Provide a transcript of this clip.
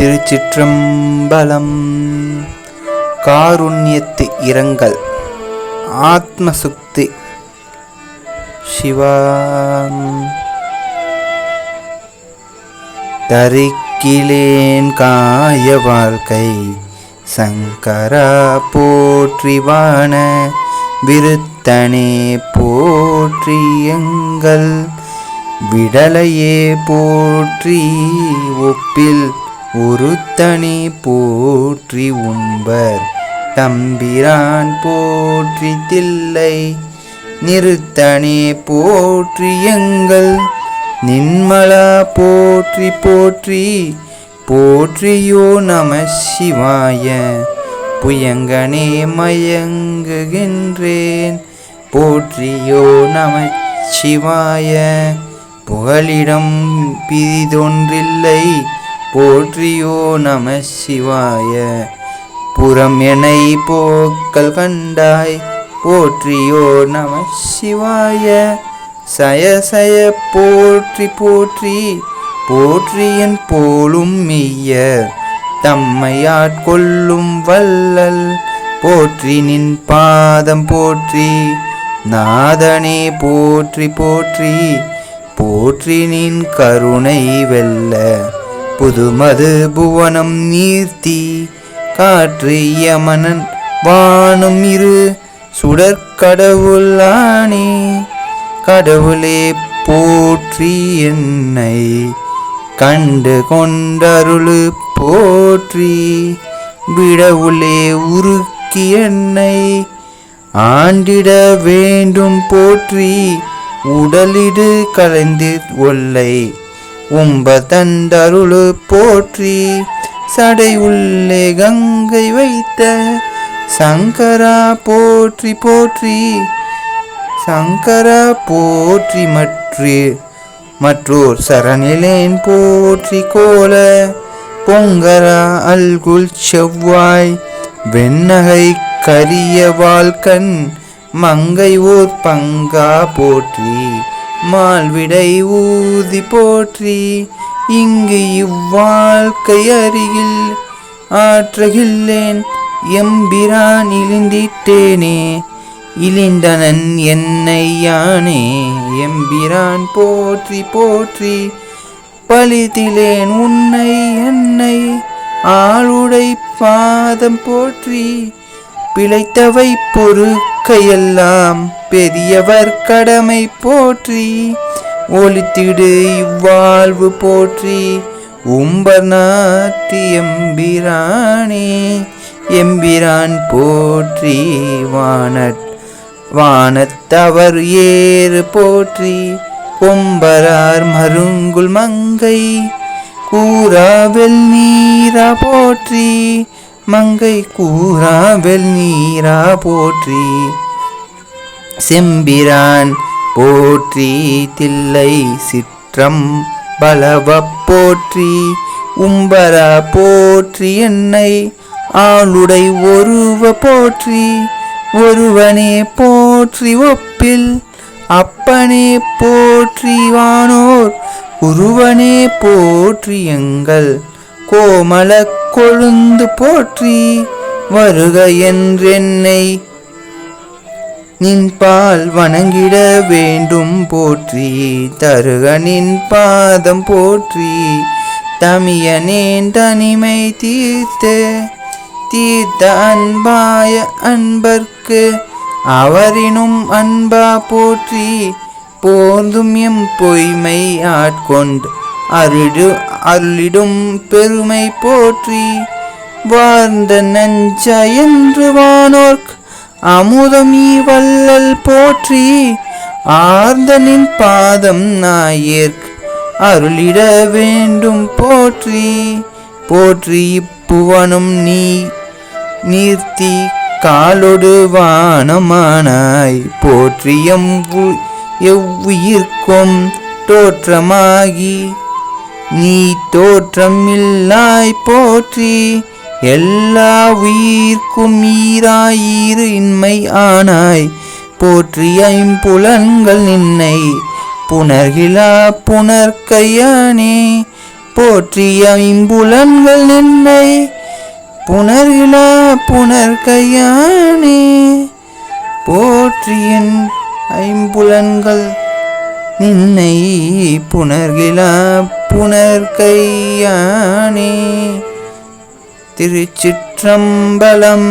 திருச்சிற்றம்பலம். காருண்யத்து இரங்கல். ஆத்மசுக்தி சிவம். தரிக்கிலேன் காய வாழ்க்கை சங்கரா போற்றிவான விருத்தனே போற்றி எங்கள் விடலையே போற்றி ஒப்பில் ஒருத்தனி போற்றி உண்பர். தம்பிரான் போற்றி தில்லை நிறுத்தனே போற்றி எங்கள். நின்மலா போற்றி போற்றி. போற்றியோ நம சிவாய. புயங்கனே மயங்குகின்றேன். போற்றியோ நம சிவாய. புகலிடம் பிரிதொன்றில்லை. போற்றியோ நம சிவாய. புறம் எனை போக்கள் கண்டாய் போற்றியோ நம சிவாய. சய சய போற்றி போற்றி போற்றியன் போலும் மெய்ய. தம்மையாட்கொள்ளும் வல்லல் போற்றி நின் பாதம் போற்றி. நாதனே போற்றி போற்றி போற்றி நின் கருணை வெல்ல. புதுமது புவனம் நீர்த்தி காற்று யமனன் வானும் இரு சுடற்கடவுளானே கடவுளே போற்றி என்னை கண்டு கொண்டருளு போற்றி. விடவுளே உருக்கி என்னை ஆண்டிட வேண்டும் போற்றி. உடலிடு கலைந்து ஒல்லை உம்ப தந்தருளு போற்றி சடை உள்ளே கங்கை வைத்த சங்கரா போற்றி போற்றி சங்கரா போற்றி மற்று மற்றோர் சரணிலேன் போற்றி கோல பொங்கரா அல்குல் செவ்வாய் வெண்ணகை கரிய வாழ்கண் மங்கை ஓர் பங்கா போற்றி. மால்விடை ஊதி போற்றி இங்கு இவ்வாழ்க்கை அருகில் ஆற்றகில்லேன் எம்பிரான் இழிந்திட்டேனே இழிந்தனன் என்னை யானே எம்பிரான் போற்றி போற்றி பழித்திலேன் உன்னை என்னை ஆளுடை பாதம் போற்றி பிழைத்தவை பொறுக்கையெல்லாம் பெரியவர் கடமை போற்றி. ஒளித்திடு இவ்வாழ்வு போற்றி. உம்பர் நாட்டி எம்பிரானே எம்பிரான் போற்றி. வானட் வானத்தவர் ஏறு போற்றி. கொம்பரார் மருங்குல் மங்கை கூறாவெல் நீரா போற்றி. மங்கை கூறாவெல் நீரா போற்றி. செம்பிரான் போற்றி தில்லை சிற்றம் பலவ போற்றி. உம்பரா போற்றி என்னை ஆளுடை ஒருவ போற்றி. ஒருவனே போற்றி ஒப்பில் அப்பனே போற்றி வானோர். ஒருவனே போற்றி எங்கள் கோமல கொழுந்து போற்றி வருக என்றென்னை. நின்பால் வணங்கிட வேண்டும் போற்றி தருக நின் பாதம் போற்றி. தமியனேன் தனிமை தீர்த்த தீர்த்த அன்பாய அன்பர்க்கு. அவரினும் அன்பா போற்றி போந்தும் எம் பொய்மை ஆட்கொண்டு அருடு அருளிடும் பெருமை போற்றி. வாழ்ந்த நஞ்ச என்று வானோர்க் அமுதம் வல்லல் போற்றி. ஆர்ந்தனின் பாதம் நாயேற்க் அருளிட வேண்டும் போற்றி. போற்றி இப்புவனும் நீ நீர்த்தி காலொடு வானமானாய். போற்றியம் எவ்வுயிர்க்கும் தோற்றமாகி. நீ தோற்றம் இல்லாய் போற்றி எல்லா உயிர்க்கும் ஈராயிரு இன்மை ஆனாய். போற்றி ஐம்புலன்கள் நின்னை புணர்கிலா புனர்கையானே போற்றிய ஐம்புலன்கள் நின்னை புணர்கிலா புனர்கையானே போற்றியன் ஐம்புலன்கள் நின்னை புணர்கிலா புனர்கையானே திருச்சிற்றம்பலம்.